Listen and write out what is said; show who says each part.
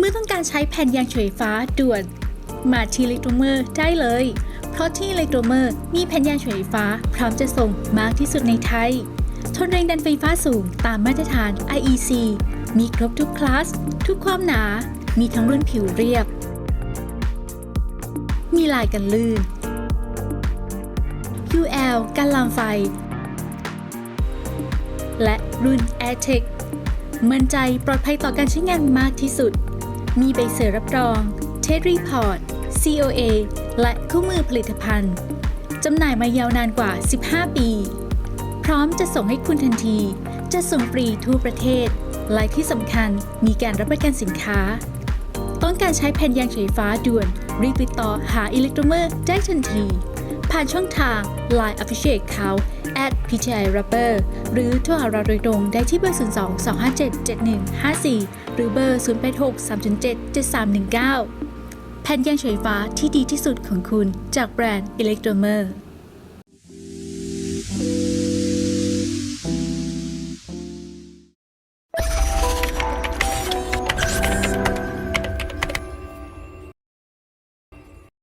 Speaker 1: เมื่อต้องการใช้แผ่นยางเฉยฟ้าด่วน มาที่เล็กโรเมอร์ได้เลย เพราะที่เล็กโรเมอร์มีแผ่นยางเฉยฟ้าพร้อมจะส่งมากที่สุดในไทย ทนแรงดันไฟฟ้าสูงตามมาตรฐาน IEC มีครบทุกคลาส ทุกความหนา มีทั้งรุ่นผิวเรียบ มีลายกันลื่น UL กันลามไฟ และรุ่น AirTech มั่นใจปลอดภัยต่อการใช้งานมากที่สุด มีใบเสอรับรอง t e d Report COA และคู่มือผลิตภัณฑ์ จำหน่ายมายาวนานกว่า 15 ปี พร้อมจะส่งให้คุณทันที จะส่งฟรีทั่วประเทศ และที่สำคัญมีการรับประกันสินค้า ต้องการใช้แผ่นยางไฟฟ้าด่วน รีบติดต่อหาอิเล็กโทรเมอร์ได้ทันที ผ่านช่องทาง Line Official Account at PTI Rubber หรือโทรหาเราโดยตรงได้ที่เบอร์ 02 257 7154 หรือเบอร์ 086 307 7319 แผ่นยางไฟฟ้าที่ดีที่สุดของคุณจากแบรนด์ Electromer